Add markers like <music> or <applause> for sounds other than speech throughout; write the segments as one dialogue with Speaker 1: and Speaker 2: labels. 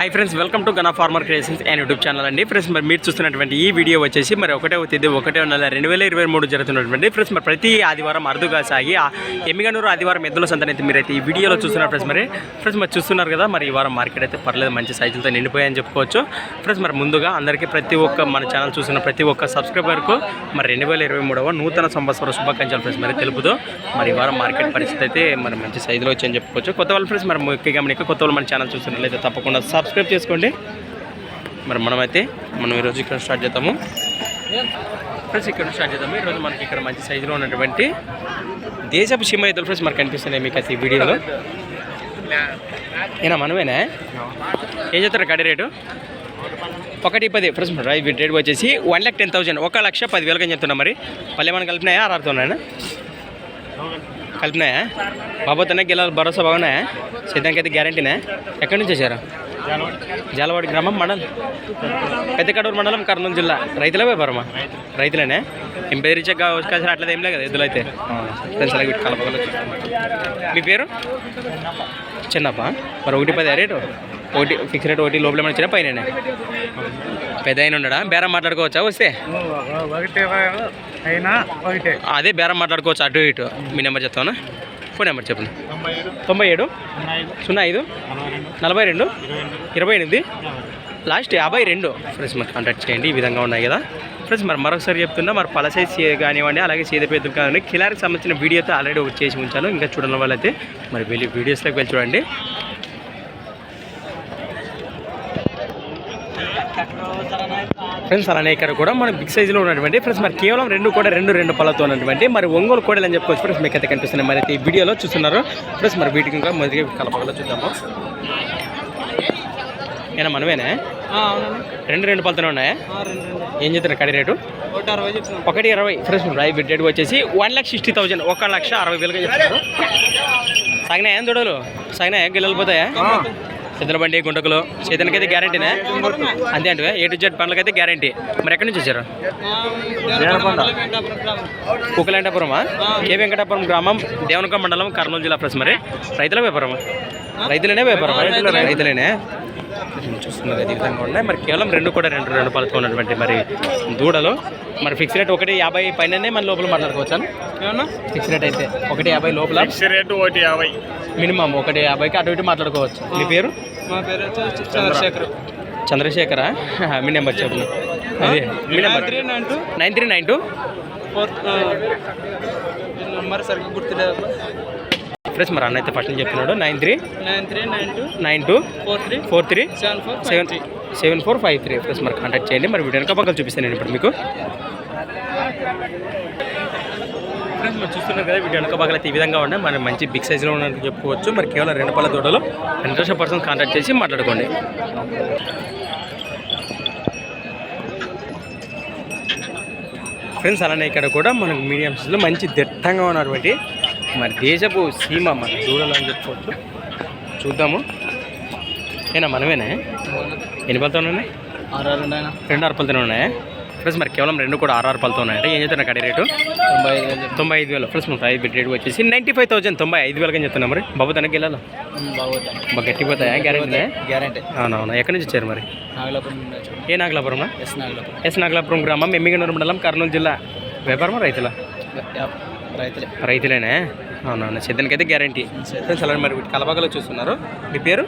Speaker 1: Hi friends welcome to Gana farmer creations and YouTube channel అండి. Friends మరి మీరు చూస్తున్నటువంటి ఈ వీడియో వచ్చేసి మరి ఒకటే తేదీ ఒకటే నెల రెండు వేల ఇరవై మూడు జరుగుతున్నటువంటి ఫ్రెండ్స్ మరి ప్రతి ఆదివారం అరుదుగా సాగి ఎమ్మిగనూరు ఆదివారం ఎద్దుల సంతనైతే మీరైతే ఈ వీడియోలో చూస్తున్నారు ఫ్రెండ్స్ మరి ఫ్రెండ్స్ మరి చూస్తున్నారు కదా మరి ఈ వారం మార్కెట్ అయితే పర్లేదు మంచి సైజులతో నిండిపోయాయని చెప్పుకోవచ్చు. ఫ్రెండ్స్ మరి ముందుగా అందరికీ ప్రతి ఒక్క మన ఛానల్ చూసిన ప్రతి ఒక్క సబ్స్క్రైబర్కు మరి రెండు వేల ఇరవై మూడవ నూతన సంవత్సర శుభాకాంక్షలు ఫ్రెండ్స్ మరి తెలుపుతూ మరి ఈ వారం మార్కెట్ పరిస్థితి అయితే మరి మంచి సైజులో వచ్చాయని చెప్పుకోవచ్చు. కొత్త వాళ్ళు ఫ్రెండ్స్ మరి ముఖ్యంగా కొత్త వాళ్ళు మన ఛానల్ చూస్తున్నట్లయితే తప్పకుండా సబ్స్క్రైబ్ చేసుకోండి. మరి మనమైతే మనం ఈరోజు ఇక్కడ స్టార్ట్ చేద్దాము. ఫ్రెండ్స్ ఇక్కడ స్టార్ట్ చేద్దాము. ఈరోజు మనకి ఇక్కడ మంచి సైజులో ఉన్నటువంటి దేశపు సీమ ఎద్దులు ఫ్రెండ్స్ మనకు కనిపిస్తున్నాయి మీకు అయితే ఈ వీడియోలో. ఏనా మనమేనా? ఏం చెప్తారు కడి రేటు? ఒకటి పది. ఫ్రెండ్స్ రైట్ రేట్ వచ్చేసి వన్ ల్యాక్ టెన్ థౌసండ్. ఒక లక్ష పదివేలకి అని చెప్తున్నా మరి? పల్లె మనం కలిపినాయా ఆర్ఆర్తోనా కలిపినాయా బాబోతున్నాయి గెలవాలి భరోసా బాగున్నాయా? సిద్ధానికి అయితే గ్యారంటీనా? ఎక్కడి నుంచి వచ్చారా? జాలవాడి గ్రామం మండలం. పెద్దకడూరు మండలం కర్నూలు జిల్లా. రైతులే వ్యాపారమా? రైతులేనే? ఏం బెదిరించే అవకాశం అట్లా ఏం లేదు కదా ఎద్దులు అయితే కలపగల మీ పేరు? చిన్నప్ప. మరి ఒకటి పది రేటు ఒకటి ఫిక్స్ రేట్ ఒకటి లోపల ఏమైనా చిన్న పైన పెద్ద అయిన ఉన్నాడా? బేరం మాట్లాడుకోవచ్చా? వస్తే? అదే బేరం మాట్లాడుకోవచ్చు అటు ఇటు. మీ నెంబర్ చెప్తాను ఫోన్ నెంబర్ చెప్పండి. తొంభై ఏడు. సున్నా ఐదు. నలభై రెండు. ఇరవై ఎనిమిది. లాస్ట్ యాభై రెండు. ఫ్రెండ్స్ మరి కాంటాక్ట్ చేయండి. ఈ విధంగా ఉన్నాయి కదా. ఫ్రెండ్స్ మరి మరొకసారి చెప్తున్నా మరి పలసై కానివ్వండి అలాగే సీదపేదలు కానివ్వండి కిలారికి సంబంధించిన వీడియోతో ఆల్రెడీ ఒకటి చేసి ఉంచాను. ఇంకా చూడని వాళ్ళైతే మరి వెళ్ళి వీడియోస్లోకి వెళ్ళి చూడండి. ఫ్రెండ్స్ అలానే ఇక్కడ కూడా మన బిగ్ సైజులో ఉన్నటువంటి ఫ్రెండ్స్ మరి కేవలం రెండు కూడా రెండు రెండు పళ్ళతో ఉన్నటువంటి మరి ఒంగోలు కోడలు అని చెప్పుకోవచ్చు ఫ్రెండ్స్ మీకు అయితే కనిపిస్తున్నాయి. మరి అయితే ఈ వీడియోలో చూస్తున్నారు ఫ్రెండ్స్ మరి వీటికి ఇంకా మొదటిగా కలపగల చూద్దాము. ఏనా మనమేనా? రెండు రెండు పళ్ళతోనే ఉన్నాయా? ఏం చెప్తున్నారు కడి రేటు?
Speaker 2: ఒకటి చెప్తున్నాం.
Speaker 1: ఇరవై ఫ్రెండ్స్ రైట్ బిడ్ రేట్ వచ్చేసి వన్ ల్యాక్ సిక్స్టీ థౌసండ్ ఒక లక్ష అరవై వేలుగా చెప్తున్నారు. సాగినాయా ఏం చూడలు సాగినాయా గిల్లలు పోతాయా? సిద్ధల బండి గుంటకులు. చేతనకి అయితే గ్యారంటీనే అంతే అంటే ఏ టు జెడ్ పనులకైతే గ్యారంటీ మరి ఎక్కడి నుంచి వచ్చారు? కుకలాంటపురమా కే వెంకటాపురం గ్రామం దేవనకొండ మండలం కర్నూలు జిల్లా ప్రెస్ మరి. రైతుల వ్యాపారమా? రైతులనే వ్యాపారం రైతులనే. చూస్తున్నారు ఈ విధంగా ఉన్నాయి. మరి కేవలం రెండు కూడా రెండు రెండు పలుతూ ఉన్నటువంటి మరి దూడలు. మరి ఫిక్స్ రేట్ ఒకటి యాభై పైననే మన లోపల మాట్లాడుకోవచ్చా?
Speaker 2: ఏమన్నా?
Speaker 1: ఫిక్స్ రేట్ అయితే ఒకటి యాభై లోపల.
Speaker 2: రేటు ఒకటి యాభై.
Speaker 1: మినిమం ఒకటి యాభైకి అటు ఇటు మాట్లాడుకోవచ్చు. మీ పేరు?
Speaker 2: మా పేరు చంద్రశేఖర్.
Speaker 1: చంద్రశేఖరా? <laughs> మీ నెంబర్ చెప్పు అదే మీ number.
Speaker 2: Three nine two.
Speaker 1: Nine three nine two.
Speaker 2: Four number సరిగ్గా గుర్తులేదు
Speaker 1: ఫ్రెండ్స్ మరి అన్న అయితే ఫస్ట్ నుంచి చెప్తున్నాడు. Nine three
Speaker 2: nine three nine two.
Speaker 1: Nine two
Speaker 2: four three
Speaker 1: four three
Speaker 2: seven four
Speaker 1: seven seven four five three. Plus మరి contact చేయండి. మరి వీడియో వెనక పక్కన చూపిస్తాను నేను ఇప్పుడు మీకు. ఫ్రెండ్స్ మరి చూస్తున్నారు కదా వీడియో వెనక పక్కల అయితే ఈ విధంగా ఉన్నాయి. మరి మంచి బిగ్ సైజులో ఉన్నట్టు చెప్పుకోవచ్చు. మరి కేవలం రెండు పళ్ళ దూడలు ఇంట్రెస్ట్ పర్సన్ కాంటాక్ట్ చేసి మాట్లాడుకోండి. ఫ్రెండ్స్ అలానే ఇక్కడ కూడా మనకు మీడియం సైజులో మంచి దిట్టంగా ఉన్నటువంటి మరి దేశపు సీమ మన దూడలు అని చెప్పుకోవచ్చు. చూద్దాము. ఏనా మనమేనా? ఎన్ని పళ్ళతో ఉన్నాయి?
Speaker 2: ఆరు రెండు అయినా
Speaker 1: రెండు ఆరు పళ్ళతోనే ఉన్నాయా? ఫ్రెండ్స్ మరి కేవలం రెండు కూడా ఆరు ఆరు పళ్ళతో ఉన్నాయంటే ఏం చెప్తున్నా కడి రేటు?
Speaker 2: తొంభై ఐదు
Speaker 1: తొంభై ఐదు వేలు. ఫ్రెండ్స్ మన ఐదు బిట్ రేట్ వచ్చేసి నైంటీ ఫైవ్ థౌసండ్ తొంభై ఐదు వేలకి చెప్తున్నా మరి. బాబు తనకి వెళ్ళాలి? బాగా గట్టిపోతాయా గ్యారెంటీ
Speaker 2: గ్యారంటీ
Speaker 1: అవునవునా. ఎక్కడి నుంచి వచ్చారు మరి? ఏ నాగలాపురం
Speaker 2: ఎస్ నాగలాపురం.
Speaker 1: ఎస్ నాగలాపురం గ్రామం ఎమ్మిగనూరు మండలం కర్నూలు జిల్లా. వ్యాపారమా రైతుల?
Speaker 2: రైతులే.
Speaker 1: రైతులేనే? అవునవునా. సిద్ధానికి అయితే గ్యారంటీ అలానే మరి వీటి కలపగలో చూస్తున్నారు. మీ పేరు?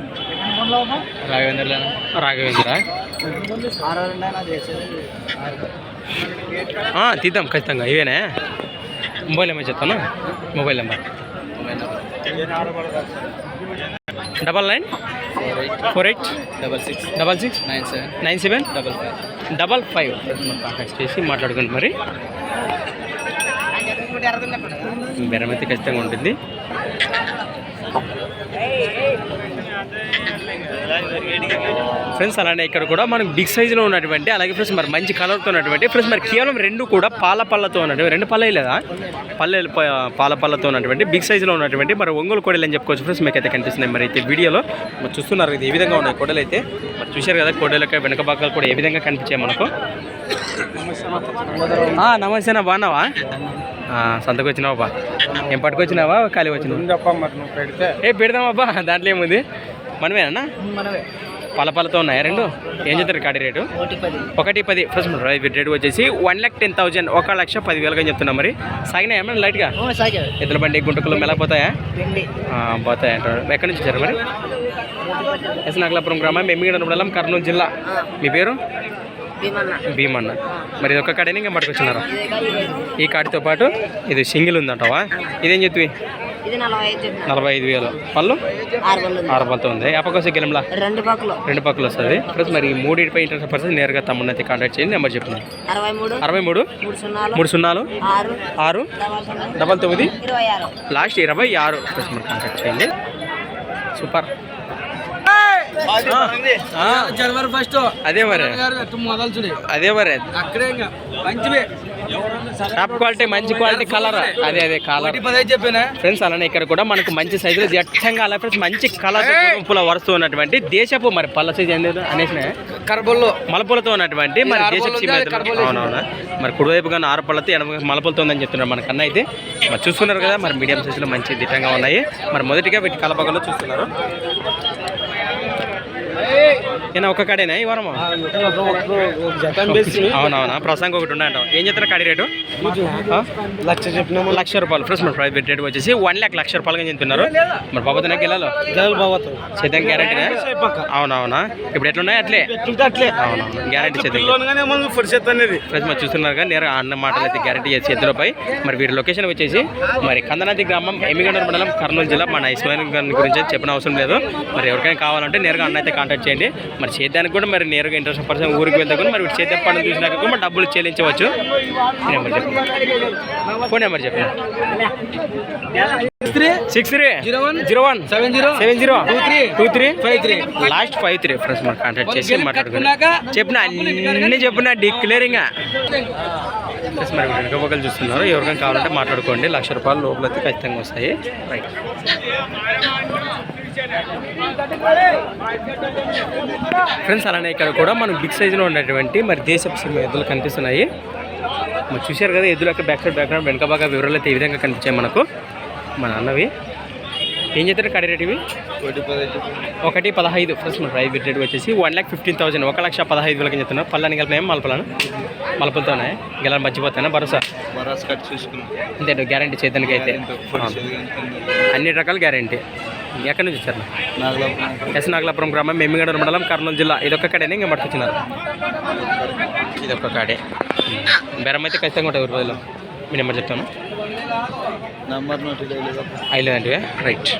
Speaker 1: రాఘవేంద్ర. ఆ, తీద్దాం ఖచ్చితంగా. ఇవేనే? మొబైల్ నెంబర్ చెప్తాను? Mobile number. Double nine?
Speaker 2: Four eight?
Speaker 1: Four eight
Speaker 2: double six.
Speaker 1: Double six?
Speaker 2: Nine seven.
Speaker 1: Nine seven?
Speaker 2: Double five.
Speaker 1: Double five. Contact చేసి మాట్లాడుకోండి మరి. బెరం అయితే ఖచ్చితంగా ఉంటుంది. ఫ్రెండ్స్ అలానే ఇక్కడ కూడా మనకి బిగ్ సైజులో ఉన్నటువంటి అలాగే ఫ్రెండ్స్ మరి మంచి కలర్తో ఉన్నటువంటి ఫ్రెండ్స్ మరి కేవలం రెండు కూడా పాల పళ్ళతో ఉన్నటువంటి రెండు పళ్ళే లేదా? పల్లె పాల పళ్ళతో ఉన్నటువంటి బిగ్ సైజులో ఉన్నటువంటి మరి ఒంగోలు కోడలు అని చెప్పుకోవచ్చు ఫ్రెండ్స్ మీకు అయితే కనిపిస్తున్నాయి. మరి అయితే వీడియోలో మరి చూస్తున్నారు ఇది ఏ విధంగా ఉన్నాయి కోడలు అయితే. మరి చూశారు కదా కోడలకి వెనక భాగాలు కూడా ఏ విధంగా కనిపించాయి మనకు? ఆ, నమస్తేనా బాగున్నావా? సంతకు వచ్చినావా బా ఏం పట్టుకొచ్చినావా? ఖాళీ వచ్చినావా? ఏ పెడదామబ్బా దాంట్లో ఏముంది? మనమేనా
Speaker 2: మనమే.
Speaker 1: పలపలతో ఉన్నాయా రెండు? ఏం చెప్తారు కాడి రేటు?
Speaker 2: ఒకటి పది.
Speaker 1: ఫస్ట్ రైట్ రేట్ వచ్చేసి వన్ ల్యాక్ టెన్ థౌజండ్ ఒక లక్ష పదివేలుగా చెప్తున్నా మరి. సాగినా ఏమన్నా లైట్గా? ఎద్దుల బండి గుంటకులు మెలకపోతాయా
Speaker 2: పిండి
Speaker 1: పోతాయి? అంటారు. ఎక్కడి నుంచి వచ్చారు మరి? ఎస్ నాగలాపురం గ్రామం ఎమ్మిగడ మండలం కర్నూలు జిల్లా. మీ పేరు?
Speaker 2: భీమన్న.
Speaker 1: మరి ఇది ఒక కాడని ఇంకా పట్టుకొచ్చినారా ఈ కాడితో పాటు ఇది సింగిల్ ఉందంటావా? ఇదేం చెప్తుంది
Speaker 2: ఇది నలభై ఐదు
Speaker 1: వేలు. పళ్ళు?
Speaker 2: ఆరు
Speaker 1: పళ్ళతో ఉంది. ఎప్పకొస్తే గెలంలా?
Speaker 2: రెండు పక్కలు.
Speaker 1: రెండు పక్కలు వస్తుంది. ప్లస్ మరి మూడింటిపై ఇంట్రెస్ట్ పర్సెంట్ నేరుగా తమ్ముడిని అయితే కాంటాక్ట్ చేయండి నెంబర్ చెప్పింది
Speaker 2: అరవై మూడు
Speaker 1: మూడు
Speaker 2: సున్నాలు? ఆరు. డబల్ తొమ్మిది.
Speaker 1: లాస్ట్ ఇరవై ఆరు. కాంటాక్ట్ చేయండి. సూపర్.
Speaker 3: జనవరి ఫస్ట్
Speaker 1: అదే మరి. అదే మరి.
Speaker 3: అక్కడే ఇంకా. మంచివే.
Speaker 1: టాప్ క్వాలిటీ మంచి క్వాలిటీ కలర్ అదే అదే కలర్ ఫ్రెండ్స్ అలానే ఇక్కడ కూడా మనకు మంచి సైజులో దట్టంగా అలా ఫ్రెండ్స్ మంచి కలర్ పూల వరుస్తూ ఉన్నటువంటి దేశపు మరి పళ్ళ సైజ్ అనేసిన?
Speaker 3: కరబల్లో.
Speaker 1: మలపూలతో ఉన్నటువంటి మరి దేశపు అవునవునా? మరి కుడివైపు కానీ ఆరు పళ్ళతో ఎడమ మలపలతో ఉందని చెప్తున్నారు మన కన్నా అయితే. మరి చూస్తున్నారు కదా మరి మీడియం సైజులో మంచి దిట్టంగా ఉన్నాయి. మరి మొదటిగా వీటి కలపగలో చూస్తున్నారు. ఏనా ఒక్క కాడేనా ఈ వారము? అవునవునా ప్రసంగం ఒకటి ఉన్నాయంట. ఏం చెప్తారు కాడి రేటు?
Speaker 3: లక్ష చెప్పిన
Speaker 1: లక్ష రూపాయలు. ఫ్రెండ్స్ మన ప్రైవేట్ రేట్ వచ్చేసి వన్ ల్యాక్ లక్ష రూపాయలుగా చెప్తున్నారు మరి
Speaker 3: జనరల్ బావతో
Speaker 1: చేద్దాం గ్యారంటీనా అవునవునా? ఇప్పుడు ఎట్లున్నాయి? అట్లే.
Speaker 3: అట్లే.
Speaker 1: అవునవును. గ్యారంటీ చేద్దాం. ఫ్రెండ్స్ మరి చూస్తున్నారు కానీ నేరుగా అన్న మాటలు అయితే గ్యారంటీ చేసి ఎద్దులపై మరి వీరి లొకేషన్ వచ్చేసి మరి కందనాది గ్రామం ఎమ్మిగండూరు మండలం కర్నూలు జిల్లా మన ఇస్మాయిల్ గారి గురించి చెప్పిన అవసరం లేదు. మరి ఎవరికైనా కావాలంటే నేరుగా అన్న అయితే కాంటాక్ట్ చేయండి మరి చేద్దానికి కూడా మరి నేరుగా ఇంట్రెస్ట్ పర్సన్ ఊరికి వెళ్తే కూడా మరి చేద్దాం పనులు చూసినాక కూడా డబ్బులు చెల్లించవచ్చు. ఈ నెంబర్ చెప్పండి ఫోన్ నెంబర్ చెప్పండి six three
Speaker 3: zero one
Speaker 1: zero one
Speaker 3: seven zero
Speaker 1: seven zero
Speaker 3: two three
Speaker 1: two three
Speaker 3: five three.
Speaker 1: Last five three friends మరి కాంటాక్ట్ చేసి మాట్లాడుకుని
Speaker 3: కట్టుకున్నాక
Speaker 1: చెప్పిన అన్ని చెప్పిన డిక్లేరింగ్ ప్లస్ మరి వెనుక పక్కలు చూస్తున్నారు. ఎవరికైనా కావాలంటే మాట్లాడుకోండి. లక్ష రూపాయలు లోపల అయితే ఖచ్చితంగా వస్తాయి. రైట్ ఫ్రెండ్స్ అలానే ఇక్కడ కూడా మనకు బిగ్ సైజులో ఉన్నటువంటి మరి దేశపు సినిమా ఎద్దులు కనిపిస్తున్నాయి. మరి చూశారు కదా ఎద్దుల యొక్క బ్యాక్ సైడ్ బ్యాక్గ్రౌండ్ వెనక బాగా వివరాలు అయితే ఈ విధంగా కనిపించాయి మనకు. మన అన్నవి. ఏం చెప్తారు కడి రేట్ ఇవి?
Speaker 3: ఒకటి పది
Speaker 1: ఒకటి పదహైదు. ఫస్ట్ మన ప్రైస్ రేట్ వచ్చేసి వన్ ల్యాక్ ఫిఫ్టీన్ థౌసండ్ ఒక లక్ష పదహైదు వేలకి చెప్తున్నారు పళ్ళని కలిపినాయి మలపలను? మలపలతోనే గెలని మర్చిపోతానా? భరోసా? అంతే గ్యారంటీ చేద్దానికి అయితే అన్ని రకాల గ్యారంటీ ఎక్కడి నుంచి వచ్చారు? ఎస్ నాగలాపురం గ్రామం మెమ్మిగడ మండలం కర్నూలు జిల్లా. ఇదొక్క కాడేనే? ఇంకా పట్టుకొచ్చినారు ఇదొక్క కాడే. బెరం అయితే ఖచ్చితంగా ఉంటుంది ఒక రోజులో మీ నెంబర్ చెప్తాను.
Speaker 3: నంబర్
Speaker 1: ఐలేదంటే రైట్.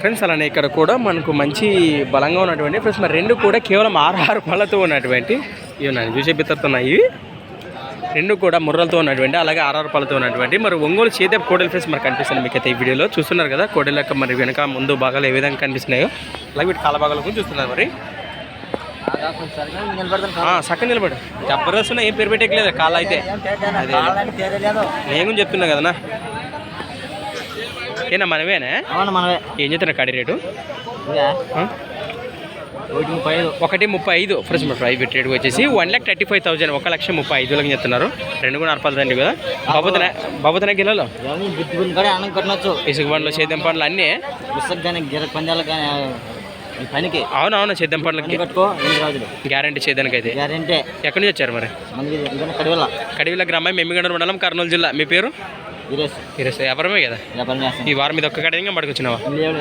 Speaker 1: ఫ్రెండ్స్ అలానే ఇక్కడ కూడా మనకు మంచి బలంగా ఉన్నటువంటి ఫ్రెండ్స్ మరి రెండు కూడా కేవలం ఆరు ఆరు పళ్ళతో ఉన్నటువంటి ఇవి నన్ను చూసే బిత్తరుతున్నాయి ఇవి. రెండు కూడా ముర్రలతో ఉన్నటువంటి అలాగే ఆర్ఆర్ పళ్ళతో ఉన్నటువంటి మరి ఒంగోలు చేదేపు కోడెల ఫ్రెండ్స్ మనకు కనిపిస్తుంది మీకు అయితే ఈ వీడియోలో. చూస్తున్నారు కదా కోడెల యొక్క మరి వెనక ముందు భాగాలు ఏ విధంగా కనిపిస్తున్నాయో. అలాగే వీటి కాల భాగాలు కూడా చూస్తున్నారు మరి. చక్కగా నిలబడు. జబర్దస్త్ ఏం పేరు పెట్టేయలేదు కాళ్ళ అయితే. నేను చెప్తున్నా కదనా ఏనా మనమేనా?
Speaker 2: అవును మనవే
Speaker 1: ఏం చెప్తున్నా కడి రేటు?
Speaker 2: ఒకటి ముప్పై ఐదు.
Speaker 1: ఒకటి ముప్పై ఐదు. ఫ్రెండ్స్ మన ప్రైవేట్ రేట్ వచ్చేసి one lakh thirty five thousand ఒక లక్ష ముప్పై ఐదు వేలకి చెప్తున్నారు. రెండు కూడా నడపాలి కదా. బాబుతన బాబుతన
Speaker 2: కట్టనొచ్చు
Speaker 1: ఇసుక పండ్లు సేద్యం పండ్లు అన్నీ?
Speaker 2: పందాలు కానీ పనికి.
Speaker 1: అవునవును సేద్యం పండ్లకి
Speaker 2: పని కట్టుకో ఎన్ని రోజులు.
Speaker 1: గ్యారంటీ చేయడానికి అయితే
Speaker 2: గ్యారెంటీ
Speaker 1: ఎక్కడి నుంచి వచ్చారు మరి?
Speaker 2: కడివల్ల
Speaker 1: కడివిల. గ్రామం మెమ్మిగండ మండలం కర్నూలు జిల్లా. మీ పేరు? ఈరోజు. వ్యాపారమే కదా? ఈ వారం మీద ఒక్క కడగా పడుకొచ్చినావా?
Speaker 2: లేవు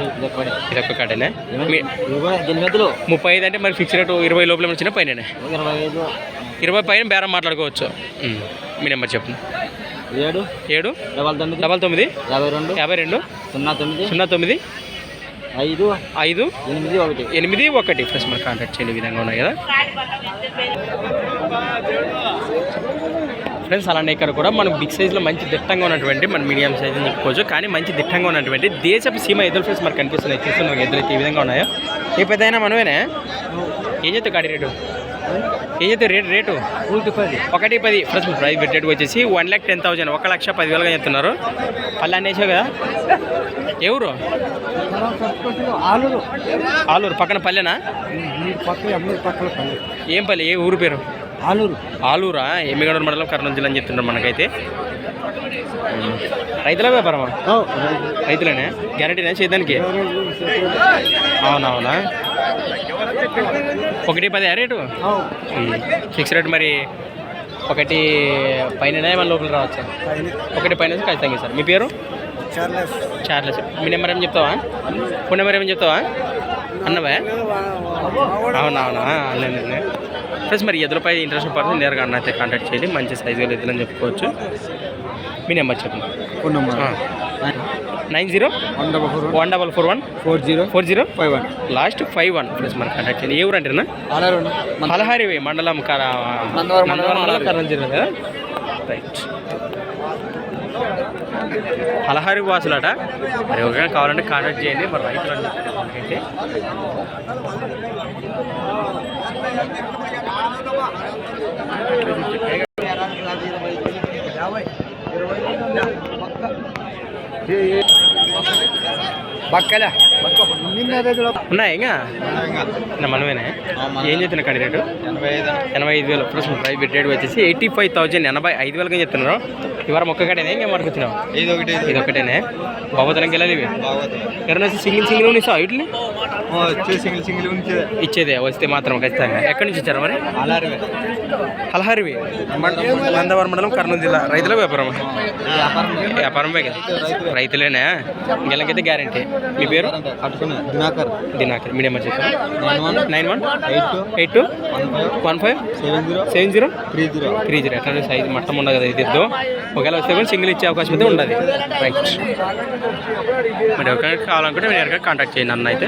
Speaker 2: ఇది
Speaker 1: ఒక్క కాడేనా?
Speaker 2: కూడా
Speaker 1: ముప్పై ఐదు అంటే మరి ఫిక్స్ రేట్ ఇరవై లోపల వచ్చిన పైన
Speaker 2: ఇరవై
Speaker 1: పైన బేరం మాట్లాడుకోవచ్చు. మీ నెంబర్ చెప్పు.
Speaker 2: ఏడు.
Speaker 1: ఏడు?
Speaker 2: డబల్ తొమ్మిది.
Speaker 1: డబల్ తొమ్మిది?
Speaker 2: యాభై రెండు.
Speaker 1: యాభై రెండు?
Speaker 2: సున్నా తొమ్మిది.
Speaker 1: సున్నా తొమ్మిది?
Speaker 2: ఐదు.
Speaker 1: ఐదు?
Speaker 2: ఎనిమిది ఒకటి.
Speaker 1: ఎనిమిది ఒకటి. ప్లస్ మన కాంటాక్ట్ చేయండి ఈ విధంగా ఉన్నాయి కదా? ఫ్రెండ్స్ అలానే ఇక్కడ కూడా మనకు బిగ్ సైజ్లో మంచి దిట్టంగా ఉన్నటువంటి మన మీడియం సైజ్ అని చెప్పుకోవచ్చు. కానీ మంచి దిట్టంగా ఉన్నటువంటి దేశపు సీమ ఎదురు ఫ్రెండ్స్ మనకు కనిపిస్తున్నాయి. చూస్తున్నారు ఎదురు అయితే ఈ విధంగా ఉన్నాయో. ఏ పెద్ద అయినా మనమేనా ఏం చెప్తావు గాడి రేటు? ఏం చెప్తావు రేటు రేటు?
Speaker 2: ఒకటి పది.
Speaker 1: ఒకటి పది. ఫ్రెండ్స్ ప్రైస్ రేట్ వచ్చేసి వన్ ల్యాక్ టెన్ థౌసండ్ ఒక లక్ష పదివేలుగా చెప్తున్నారు. పల్లె అనేసావు కదా? ఎవరు
Speaker 2: ఆలూరు.
Speaker 1: ఆలూరు. పక్కన పల్లెనా? ఏం పల్లె? ఏ ఊరు పేరు?
Speaker 2: ఆలూరు.
Speaker 1: ఆలూరా? ఎమ్మిగనూరు మండలం కర్నూలు జిల్లా అని చెప్తున్నారు మనకైతే. రైతుల వ్యాపారమా? రైతులేనే? గ్యారంటీనా చేద్దానికి? అవునవునా? ఒకటి పది రేటు? ఫిక్స్ రేట్ మరి ఒకటి పైన ఏమైనా లోపల రావచ్చు? ఒకటి పైన ఖచ్చితంగా సార్ మీ పేరు? చార్లెస్. మీ నెంబర్ ఏం చెప్తావా? ఫోన్ నెంబర్ ఏమని చెప్తావా? అన్నవా? అవునవునా? అన్నీ ప్లస్ మరి ఎదురుపై ఇంట్రెస్ట్ పడుతుంది. నేరుగా అన్న అయితే కాంటాక్ట్ చేయండి. మంచి సైజు ఎదులని చెప్పుకోవచ్చు. మీ నెంబర్ చెప్పండి.
Speaker 2: Phone number.
Speaker 1: Nine zero
Speaker 2: one double four
Speaker 1: one. Double four one.
Speaker 2: Four zero
Speaker 1: four zero
Speaker 2: five one.
Speaker 1: Last five one. Plus మనకు కాంటాక్ట్ చేయండి. ఏ ఊరు అంటేనా
Speaker 2: ఆలూరు
Speaker 1: పలహారి మండలం కర
Speaker 2: నందవరం మండలం,
Speaker 1: నందవరం మండలం
Speaker 2: పలహారి.
Speaker 1: కర్నూలు జిల్లా కదా రైట్. పలహారి వాసులట. మరి ఒకవేళ కావాలంటే కాంటాక్ట్ చేయండి. మరి రైతులు అంటే
Speaker 2: బక్కలే.
Speaker 1: ఉన్నాయి ఇంకా? నా మనమేనే? ఏం చెప్తున్నా కడి రేటు?
Speaker 3: ఎనభై ఐదు
Speaker 1: వేలు. ప్లస్ ప్రైవేట్ రేట్ వచ్చేసి ఎయిటీ ఫైవ్ థౌజండ్ ఎనభై ఐదు వేలకి చెప్తున్నారు ఇవాళ మొక్క కడేనే ఇంకా
Speaker 3: ఐదు
Speaker 1: ఇది ఒకటేనే? బాబోతనం వెళ్ళాలి ఇవి? ఎవరైనా సింగిల్ సింగిల్ ఇస్తావు వీటిని?
Speaker 3: వచ్చే సింగిల్ సింగిల్
Speaker 1: ఇచ్చేదే వస్తే మాత్రం ఖచ్చితంగా. ఎక్కడి నుంచి ఇచ్చారు మరి? హలహరివి నందవరం మండలం కర్నూలు జిల్లా. రైతుల వ్యాపారం.
Speaker 2: వ్యాపారం
Speaker 1: వ్యాపారమే కదా రైతులేనా? ఇంకెళ్ళకైతే గ్యారంటీ మీ పేరు?
Speaker 3: దినాకర్.
Speaker 1: దినాకర్. మీడియం వచ్చి
Speaker 3: nine one.
Speaker 1: Nine one.
Speaker 3: Eight two.
Speaker 1: Eight two.
Speaker 3: One five.
Speaker 1: One five.
Speaker 3: Seven zero.
Speaker 1: Seven zero.
Speaker 3: Three zero.
Speaker 1: Three zero. ఎట్లా సైజ్ మట్టం ఉండదు కదా ఇది ఇద్దు ఒకవేళ వస్తే కూడా సింగిల్ ఇచ్చే అవకాశం అయితే ఉండదు. రైట్ మరి ఎవరికైనా కావాలనుకుంటే మీరు ఎవరికైనా కాంటాక్ట్ చేయండి అన్న అయితే.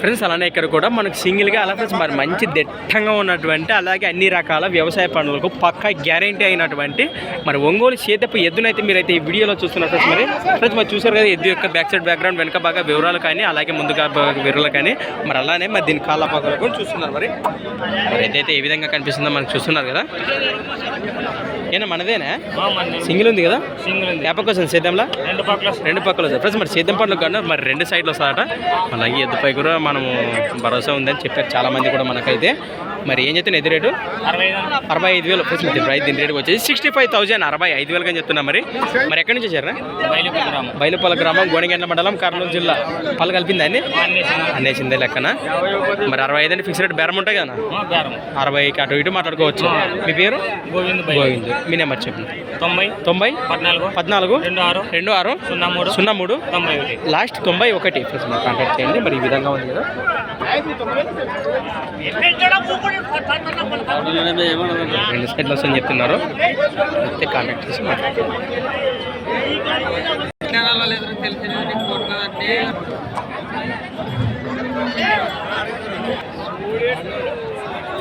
Speaker 1: ఫ్రెండ్స్ అలానే ఇక్కడ కూడా మనకు సింగిల్గా అలా ఫ్రెండ్స్ మరి మంచి దిట్టంగా ఉన్నటువంటి అలాగే అన్ని రకాల వ్యవసాయ పనులకు పక్కా గ్యారంటీ అయినటువంటి మరి ఒంగోలు చేతపు ఎద్దునైతే మీరైతే ఈ వీడియోలో చూస్తున్నారు ఫ్రెండ్స్ మరి ఫ్రెండ్స్ మరి చూసారు కదా ఎద్దు యొక్క బ్యాక్ సైడ్ బ్యాక్గ్రౌండ్ వెనక బాగా వివరాలు కానీ అలాగే ముందుగా వివరాలు కానీ మరి అలానే మరి దీని కాళ్ళ పాకలు కూడా చూస్తున్నారు మరి. మరి ఏదైతే ఏ విధంగా కనిపిస్తుందో మనకు చూస్తున్నారు కదా. ఏనా మనదేనా? సింగిల్ ఉంది కదా?
Speaker 2: సింగిల్ ఉంది.
Speaker 1: వ్యాపక కోసం సేద్యంలా
Speaker 2: రెండు పక్కల
Speaker 1: రెండు పక్కల ఫ్రెండ్స్ మరి సేద్యం పనులు కానీ మరి రెండు సైడ్లు వస్తాయట. అలాగే ఎద్దుపై కూడా మనము భరోసా ఉందని చెప్పారు చాలా మంది కూడా మనకైతే. మరి ఏం చెప్తున్నా ఎది రేటు?
Speaker 2: అరవై ఐదు
Speaker 1: వేలు. మరి ప్రైస్ దీని రేటు వచ్చేసి సిక్స్టీ ఫైవ్ థౌసండ్ అరవై ఐదు వేలుగా అని చెప్తున్నా మరి. మరి ఎక్కడి నుంచి వచ్చారా?
Speaker 2: బయలుపల్లి గ్రామం.
Speaker 1: గోనగండ్ల మండలం కర్నూలు జిల్లా. పళ్ళు కలిపిందా అండి? అనేసిందే లెక్కన? మరి అరవై ఐదు అంటే ఫిక్స్ రేట్ బేరం ఉంటాయి కదా? అరవైకి అటు ఇటు మాట్లాడుకోవచ్చు. మీ పేరు?
Speaker 2: గోవింద్
Speaker 1: గోవింద్. మీ నెంబర్ చెప్పండి.
Speaker 2: తొంభై
Speaker 1: తొంభై
Speaker 2: పద్నాలుగు
Speaker 1: పద్నాలుగు
Speaker 2: రెండు ఆరు
Speaker 1: రెండు ఆరు
Speaker 2: సున్నా మూడు
Speaker 1: సున్నా మూడు లాస్ట్ తొంభై ఒకటి. కాంటాక్ట్ చేయండి. మరి ఈ విధంగా ఉంది కదా? రెండు సైడ్లు వస్తుందని చెప్తున్నారు. అయితే కాంటాక్ట్ చేసి మాట్లాడండి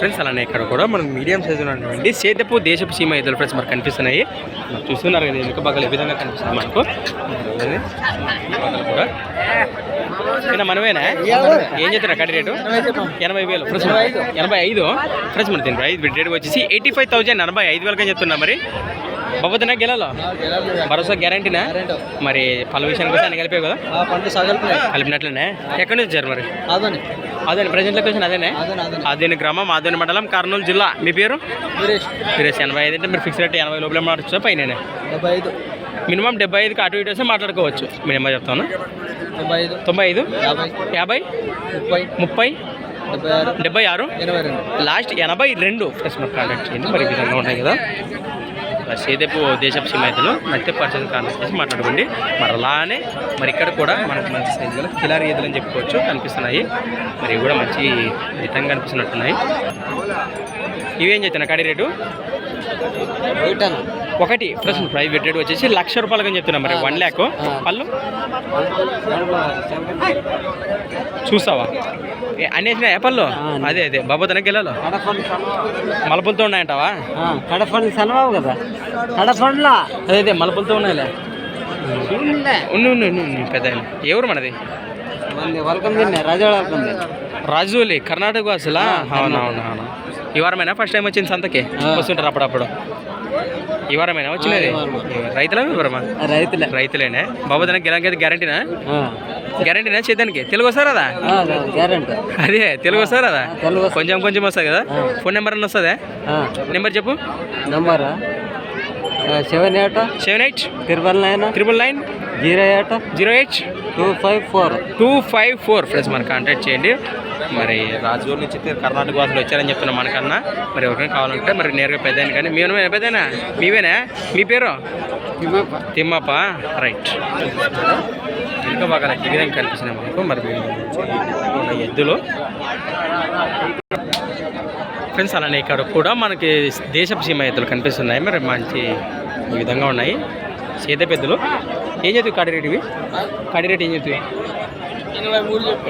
Speaker 1: ఫ్రెండ్స్ అలానే ఇక్కడ కూడా మనకు మీడియం సైజ్ ఉన్నటువంటి సేదపు దేశపు సీమ ఎదురు ఫ్రెండ్స్ మనకు కనిపిస్తున్నాయి. చూస్తున్నారు కదా వెనుక బాగా ఏ విధంగా కనిపిస్తుంది మనకు. కూడా. మనమేనా? ఏం చెప్తున్నా కడి రేటు? ఎనభై వేలు. ఎనభై ఐదు. ఫ్రెండ్స్ మన దీని రైతు రేట్ వచ్చేసి ఎయిటీ ఫైవ్ థౌజండ్ ఎనభై ఐదు వేలకని చెప్తున్నా మరి. బాబోతున్నా గెలాలో? భరోసా గ్యారంటీనా? మరి పలు విషయానికి వస్తే అన్ని కలిపే కదా? కలిపినట్లనే. ఎక్కడి నుంచి వచ్చారు మరి? అదే ప్రజెంట్ లొకేషన్ అదేనే?
Speaker 2: అదని
Speaker 1: గ్రామం అదేని మండలం కర్నూలు జిల్లా. మీ పేరు?
Speaker 2: సురేష్.
Speaker 1: ఎనభై ఐదు అంటే మీరు ఫిక్స్ రేట్ ఎనభై లోపల మాట్లాడచ్చు పైన మినిమం డెబ్బై ఐదుకి అటు ఇటు వస్తే మాట్లాడుకోవచ్చు. మీ నెంబర్ చెప్తాను.
Speaker 2: తొంభై ఐదు? యాభై.
Speaker 1: యాభై?
Speaker 2: ముప్పై.
Speaker 1: ముప్పై?
Speaker 2: డెబ్బై ఆరు.
Speaker 1: లాస్ట్ ఎనభై రెండు. మీరు కాంటాక్ట్ చేయండి మరి విధంగా ఉంటాయి కదా. సేదపు దేశపు సీమైతులు నచ్చితే పర్సన్ కాంటాక్ట్ చేసి మాట్లాడుకోండి. మరి అలానే మరి ఇక్కడ కూడా మనకు మంచి సైజు గల కిలారి ఈదులు అని చెప్పుకోవచ్చు కనిపిస్తున్నాయి. మరి కూడా మంచి దిట్టంగా కనిపిస్తున్నట్టున్నాయి. ఇవేం చెప్తున్నా కడి రేటు? ఒకటి ప్లస్ ప్రైవేట్ రేట్ వచ్చేసి లక్ష రూపాయలకి అని చెప్తున్నా మరి వన్ ల్యాక్ పళ్ళు చూస్తావా? అనేసిన ఏ పళ్ళు? అదే అదే. బాబు తనకి వెళ్ళాలో? మలపులతో ఉన్నాయంటావా?
Speaker 2: కడపండి సెలవు కదా. కడపండ్లా
Speaker 1: అదే అదే మలపులతో ఉన్నాయిలే. పెద్ద ఊరు మనది? రాజోలి కర్ణాటక అసలా అవునవును అవును ఈ వారమైనా? ఫస్ట్ టైం వచ్చింది సంతకి. వస్తుంటారు అప్పుడప్పుడు. ఈ వారమేనా వచ్చినది రైతులా వ్యాపారమా
Speaker 2: రైతులే.
Speaker 1: రైతులేనే. బాబు దానికి గెలాకి గ్యారంటీనా? గ్యారంటీనా చేద్దానికి? తెలుగు వస్తారా అదా?
Speaker 2: గ్యారంటీ.
Speaker 1: అదే తెలుగు వస్తారా అదా? కొంచెం కొంచెం వస్తుంది కదా? ఫోన్ నెంబర్ అన్న వస్తుందా నెంబర్ చెప్పు.
Speaker 2: నంబరా? Seven eight
Speaker 1: seven eight
Speaker 2: triple nine
Speaker 1: triple nine
Speaker 2: zero eight
Speaker 1: zero eight
Speaker 2: two five four.
Speaker 1: Two five four friends మన కాంటాక్ట్ చేయండి. మరి రాజూరు నుంచి కర్ణాటక వాసులు వచ్చారని చెప్తున్నా మనకన్నా. మరి ఎవరికైనా కావాలంటే మరి నేరుగా పెద్ద కానీ మేము పెద్దనా మీవేనా? మీ పేరు? తిమ్మప్ప. రైట్ ఇంకా బాగా ఈ విధంగా కనిపిస్తున్నాయి మనకు. మరి ఎద్దులు. ఫ్రెండ్స్ అలానే ఇక్కడ కూడా మనకి దేశపు సీమ ఎద్దులు కనిపిస్తున్నాయి. మరి మంచి ఈ విధంగా ఉన్నాయి. సీత పెద్దలు. ఏం చెప్తావు కాడి రేట్ ఇవి? కాడి రేట్ ఏం చెప్తావి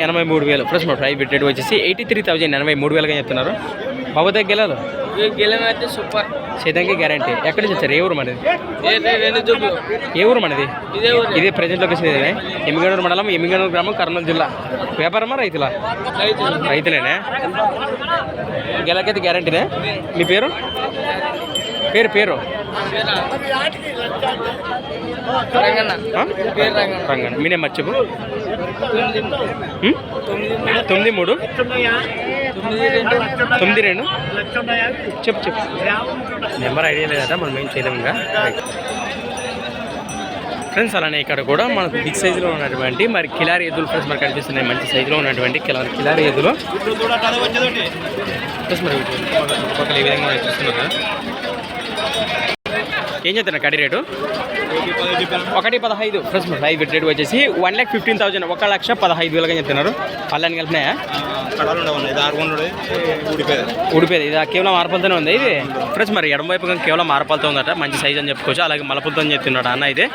Speaker 1: ఎనభై మూడు వేలు. ఫ్రెండ్స్ మా ప్రైవేట్ రేట్ వచ్చేసి ఎయిటీ త్రీ థౌజండ్ ఎనభై మూడు వేలుగా చెప్తున్నారు. బాబు దగ్గర గెలాలు
Speaker 2: గెలమైతే సూపర్
Speaker 1: సీతంకి గ్యారంటీ. ఎక్కడ నుంచి వచ్చారు? ఏ ఊరు మనది? ఏ ఊరు మనది?
Speaker 2: ఇదే
Speaker 1: ప్రజెంట్ లొకేషన్ ఇదే ఎమ్మిగనూరు మండలం ఎమ్మిగనూరు గ్రామం కర్నూలు జిల్లా. వ్యాపారమా రైతులా? రైతులేనే? గెలకైతే గ్యారంటీనే. మీ పేరు? పేరు పేరు?
Speaker 2: రంగన్న.
Speaker 1: మీ చెప్పు ఉం? తొమ్మిది మూడు? తొమ్మిది రెండు? చెప్పు చెప్పు. నెంబర్ ఐడియా లేదు కదా మనం ఏం చేయలేము ఇంకా. ఫ్రెండ్స్ అలానే ఇక్కడ కూడా మనకు బిగ్ సైజులో ఉన్నటువంటి మరి కిలారి ఎద్దులు ఫ్రెండ్స్ మనకు కనిపిస్తున్నాయి మంచి సైజులో ఉన్నటువంటి కిలారి కిలారి ఎద్దులు. ఫ్రెండ్స్ మరి చుట్టుపక్కల ఈ విధంగా చూస్తున్నారు కదా. ఏం చెప్తున్నారు కడి రేటు? ఒకటి పదహైదు. ఫ్రెష్ మరి రేటు రేట్ వచ్చేసి వన్ ల్యాక్ ఫిఫ్టీన్ థౌసండ్ ఒక లక్ష పదహైదు వేలుగా చెప్తున్నారు పళ్ళని కలిపినాయా?
Speaker 3: కడాలు ఇది ఊడిపోయేది
Speaker 1: ఇది కేవలం ఆరపలతోనే ఉంది. ఇది ఫ్రెండ్స్ మరి ఎడమ వైపు కేవలం ఆరపలతో ఉందట. మంచి సైజ్ అని చెప్పుకోవచ్చు. అలాగే మలపులతో అని చెప్తున్నాడు అన్న అయితే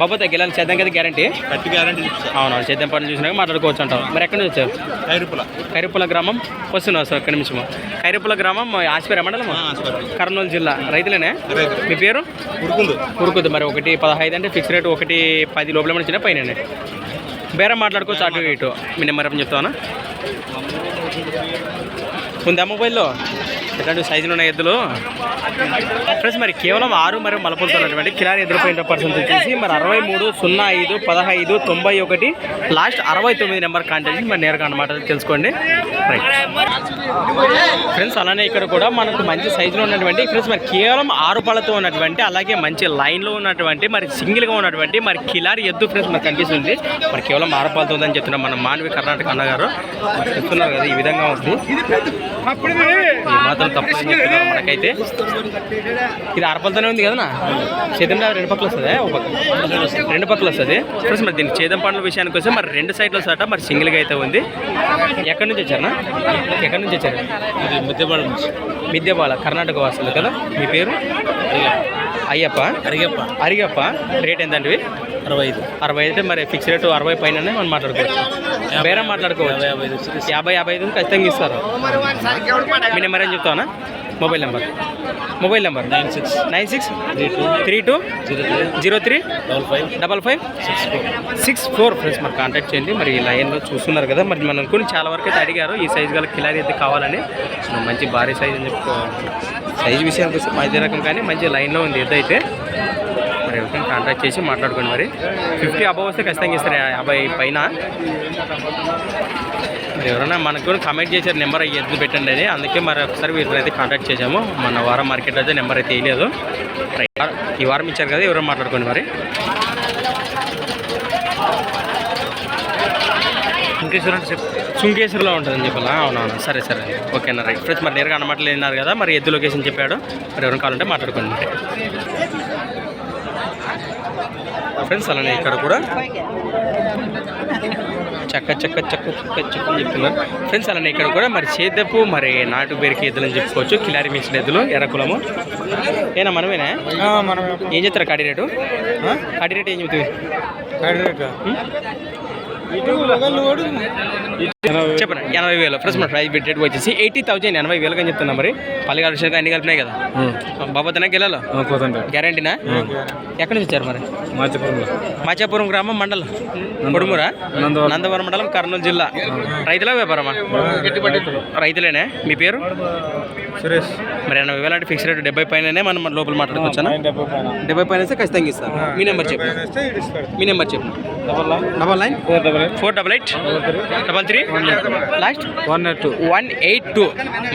Speaker 1: బాబు తగ్గిలాలి చేద్దాం కదా గ్యారంటీ?
Speaker 3: గట్టి గ్యారంటీ
Speaker 1: అవును చేద్దాం పనులు చూసినాక మాట్లాడుకోవచ్చు అంటావు. మరి ఎక్కడి నుంచి వచ్చావు?
Speaker 3: ఐదు రూపాయల
Speaker 1: కైరుపుల గ్రామం? వస్తున్నావు సార్ ఒక్క నిమిషము. కైరుపుల గ్రామం ఆసిపేర మండలం. కర్నూలు జిల్లా. రైతులేనే? మీ పేరు?
Speaker 3: ఉడుకుంది
Speaker 1: ఉరుకుద్ది మరి ఒకటి పదహైదు అంటే ఫిక్స్ రేట్ ఒకటి పది లోపల నుంచి పైన బేరం మాట్లాడుకోవచ్చు అటు ఇటు. మీ నెంబర్ చెప్తావా? ఉందా మొబైల్లో? ఎట్లాంటి సైజులు ఉన్న ఎద్దులు. ఫ్రెండ్స్ మరి కేవలం ఆరు మరియు మలపులతో ఉన్నటువంటి కిలారి ఎదురు పోయిన పర్సెంట్ వచ్చేసి మరి అరవై మూడు సున్నా ఐదు పదహైదు తొంభై ఒకటి లాస్ట్ అరవై తొమ్మిది నెంబర్ కాంటాక్ట్ మరి నేరుగా అన్నమాట తెలుసుకోండి. ఫ్రెండ్స్ అలానే ఇక్కడ కూడా మనకు మంచి సైజులో ఉన్నటువంటి ఫ్రెండ్స్ మరి కేవలం ఆరు పళ్ళతో ఉన్నటువంటి అలాగే మంచి లైన్లో ఉన్నటువంటి మరి సింగిల్గా ఉన్నటువంటి మరి కిలారి ఎద్దు ఫ్రెండ్స్ మనకు కనిపిస్తుంది. మరి కేవలం ఆరు పళ్ళతో ఉందని చెప్తున్నాం మన మానవి కర్ణాటక అన్నగారు. చెప్తున్నారు కదా ఈ విధంగా ఉంది. మాత్రం తప్పు ఏం చెప్తున్నారు మనకైతే? ఇది ఆరపలతోనే ఉంది కదా చేతం రెండు పక్కలు వస్తుంది? ఒక పక్క. రెండు పక్కలు వస్తుంది. ఫ్రెండ్స్ మరి దీనికి చేదం పండ్ల విషయానికి వస్తే మరి రెండు సైడ్లు వస్తాట మరి సింగిల్గా అయితే ఉంది. ఎక్కడి నుంచి వచ్చారా ఎక్కడి నుంచి వచ్చారు?
Speaker 3: మిద్దెపాడు నుంచి.
Speaker 1: మిద్యబాల కర్ణాటక వాసులు కదా? మీ పేరు? అయ్యప్ప.
Speaker 3: అరిగప్ప.
Speaker 1: అరిగప్ప. రేట్ ఎంతండి
Speaker 3: అరవై ఐదు.
Speaker 1: అరవై అయితే మరి ఫిక్స్ రేటు అరవై పైన మనం మాట్లాడుకోవచ్చు. బేరం మాట్లాడుకోవచ్చు.
Speaker 3: యాభై ఐదు
Speaker 1: యాభై యాభై ఐదు ఖచ్చితంగా ఇస్తారు. మీ నెంబర్ ఏం చెప్తావా mobile number. Mobile number.
Speaker 3: Nine six.
Speaker 1: Nine six.
Speaker 3: Three two.
Speaker 1: Three two.
Speaker 3: Zero three.
Speaker 1: Zero three.
Speaker 3: Double five.
Speaker 1: Double five.
Speaker 3: Six four.
Speaker 1: Six four. Friends మరి కాంటాక్ట్ చేయండి. మరి ఈ లైన్లో చూస్తున్నారు కదా మరి మనం కొన్ని చాలా వరకు అయితే అడిగారు ఈ సైజ్ గల కిలారీ అయితే కావాలని. మంచి భారీ సైజ్ అని చెప్పుకోవాలి. సైజ్ విషయానికి వస్తే మధ్య రకం కానీ మంచి లైన్లో ఉంది ఎద్దు అయితే. మరి ఎవరికైనా కాంటాక్ట్ చేసి మాట్లాడుకోండి మరి. ఫిఫ్టీ అబవ్ వస్తే ఖచ్చితంగా ఇస్తారు యాభై పైన. మరి ఎవరైనా మనకు కూడా చేశారు నెంబర్ ఎద్దు పెట్టండి అని అందుకే మరి ఒకసారి వీళ్ళైతే అయితే కాంటాక్ట్ చేసాము మన వారం మార్కెట్ అయితే నెంబర్ అయితే వేయలేదు. రైట్. ఈ వారం ఇచ్చారు కదా ఎవరైనా మాట్లాడుకోండి మరి. సుంకేశ్వరం అంటే చెప్పు ఉంటుందని చెప్పాలా? అవునవును. సరే సరే. ఓకేనా రైట్. ఫ్రెండ్స్ మరి నేరుగా అన్నమాటలు విన్నారు కదా మరి ఎద్దు లొకేషన్ చెప్పాడు. మరి ఎవరైనా కావాలంటే మాట్లాడుకోండి ఫ్రెండ్స్ అలానే ఇక్కడ కూడా. చక్క చక్క చక్క చక్క చక్క అని చెప్తున్నారు. ఫ్రెండ్స్ అలానే ఇక్కడ కూడా మరి చేదపు మరి నాటు బేరికి ఎద్దులు అని చెప్పుకోవచ్చు. కిలారి మిక్సిన ఎద్దులు ఎర్రకులము ఏనా మనమేనా?
Speaker 3: మనం
Speaker 1: ఏం చెప్తారు కాడి రేటు? కాడి రేటు ఏం చెప్తుంది చెప్పండి ఎనభై వేలు. మన ప్రైస్ రేట్ వచ్చేసి ఎయిటీ థౌసండ్ ఎనభై వేలుగా చెప్తున్నా మరి. పల్లి విషయంగా అన్ని కలిపినాయి కదా. బాబా తినకి వెళ్ళాలి
Speaker 3: పోతుంటే
Speaker 1: గ్యారంటీనా ఎక్కడి నుంచి వచ్చారు మరి? మాచాపురం గ్రామం మండలం?
Speaker 3: నందవరం.
Speaker 1: నందవరం. మండలం కర్నూలు జిల్లా. రైతుల వ్యాపారమా? రైతులేనే? మీ పేరు?
Speaker 3: సురేష్.
Speaker 1: మరి ఎనభై వేలు అంటే ఫిక్స్ రేట్ డెబ్బై పైననే మనం లోపల మాట్లాడుకోవచ్చా?
Speaker 3: డెబ్బై పైన.
Speaker 1: పైన వస్తే ఖచ్చితంగా ఇస్తారు మీ నెంబర్ చెప్పు. మీ నెంబర్ చెప్పు.
Speaker 3: Double nine.
Speaker 1: Double nine?
Speaker 3: Four double eight.
Speaker 1: Four double eight? Double three. Last?
Speaker 3: One eight two.
Speaker 1: One eight two.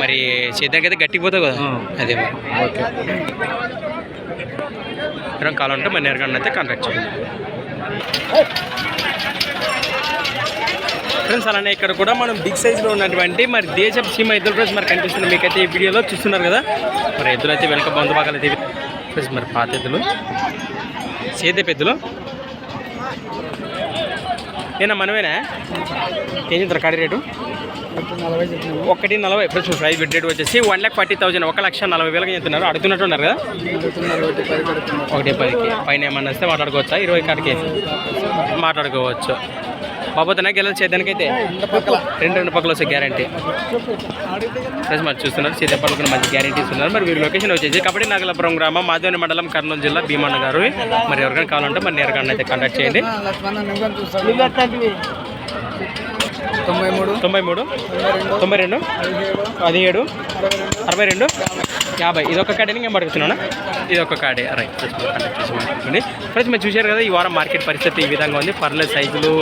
Speaker 1: మరి చేద్దానికి అయితే గట్టికి పోతావు కదా? అదే మరి.
Speaker 3: ఓకే.
Speaker 1: ఎవరైనా కావాలంటే మరి నేరుగా అయితే కాంటాక్ట్ చేయండి. ఫ్రెండ్స్ అలానే ఇక్కడ కూడా మనం బిగ్ సైజ్లో ఉన్నటువంటి మరి దేశపు సీమ ఇద్దరు ఫ్రెండ్స్ మరి కనిపిస్తుంది మీకైతే ఈ వీడియోలో చూస్తున్నారు కదా. మరి ఎద్దులు అయితే వెనక బంధు భాగాలు అయితే ఫ్రెండ్స్ మరి పాత ఎద్దులు సేదే పెద్దలు. ఏనా మనమేనా? ఏం చెప్తారు కాడి రేటు? ఒకటి నలభై. ఫ్రెండ్స్ ప్రైస్ రేట్ వచ్చేసి వన్ ల్యాక్ ఫార్టీ థౌసండ్ ఒక లక్ష నలభై వేలకి చెప్తున్నారు? అడుగుతున్నట్టు ఉన్నారు కదా? ఒకటి పదికి. పైన ఏమన్నా వస్తే మాట్లాడుకోవచ్చా? ఇరవై కాడికి. మాట్లాడుకోవచ్చు. బాబోతేనా గెలలు చేద్దానికైతే రెండు రెండు పక్కల వస్తే గ్యారంటీ ఫ్రెండ్స్ మరి చూస్తున్నారు సీతాపల్లి కూడా మంచి గ్యారంటీస్ ఉన్నారు మరి వీరి లొకేషన్ వచ్చేసి కబడ్డీ నాగలపురం గ్రామం మాధవని మండలం కర్నూలు జిల్లా భీమన్న గారు. మరి ఎవరికైనా కావాలంటే మరి నేరుగా అయితే కాంటాక్ట్ చేయండి.
Speaker 2: తొంభై మూడు
Speaker 1: తొంభై మూడు తొంభై రెండు పదిహేడు అరవై రెండు. యాభై. ఇది ఒక కార్డే నేను పడుతున్నాను ఇది ఒక కాడే రైట్ ఫ్రెండ్స్ మీరు చూశారు కదా ఈ వారం మార్కెట్ పరిస్థితి ఈ విధంగా ఉంది. పర్లేదు సైజులు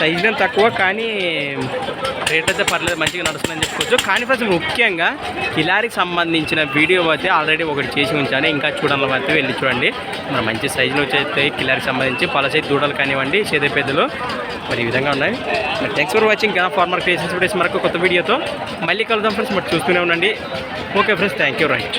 Speaker 1: సైజులు తక్కువ కానీ రేట్ అయితే పర్లేదు మంచిగా నడుస్తుందని చెప్పుకోవచ్చు. కానీ ఫ్రెండ్స్ ముఖ్యంగా కిలారికి సంబంధించిన వీడియో అయితే ఆల్రెడీ ఒకటి చేసి ఉంచాను. ఇంకా చూడాలని అయితే వెళ్ళి చూడండి. మన మంచి సైజులు వచ్చేస్తాయి కిలారికి సంబంధించి పల సైజు దూడలు కానివ్వండి చేదే పెద్దలు. మరి ఈ విధంగా ఉన్నాయి. మరి thanks for watching farmer creations videos మరొక కొత్త వీడియోతో మళ్ళీ కలుద్దాం ఫ్రెండ్స్. మరి చూస్తూనే ఉండండి. Okay friends thank you right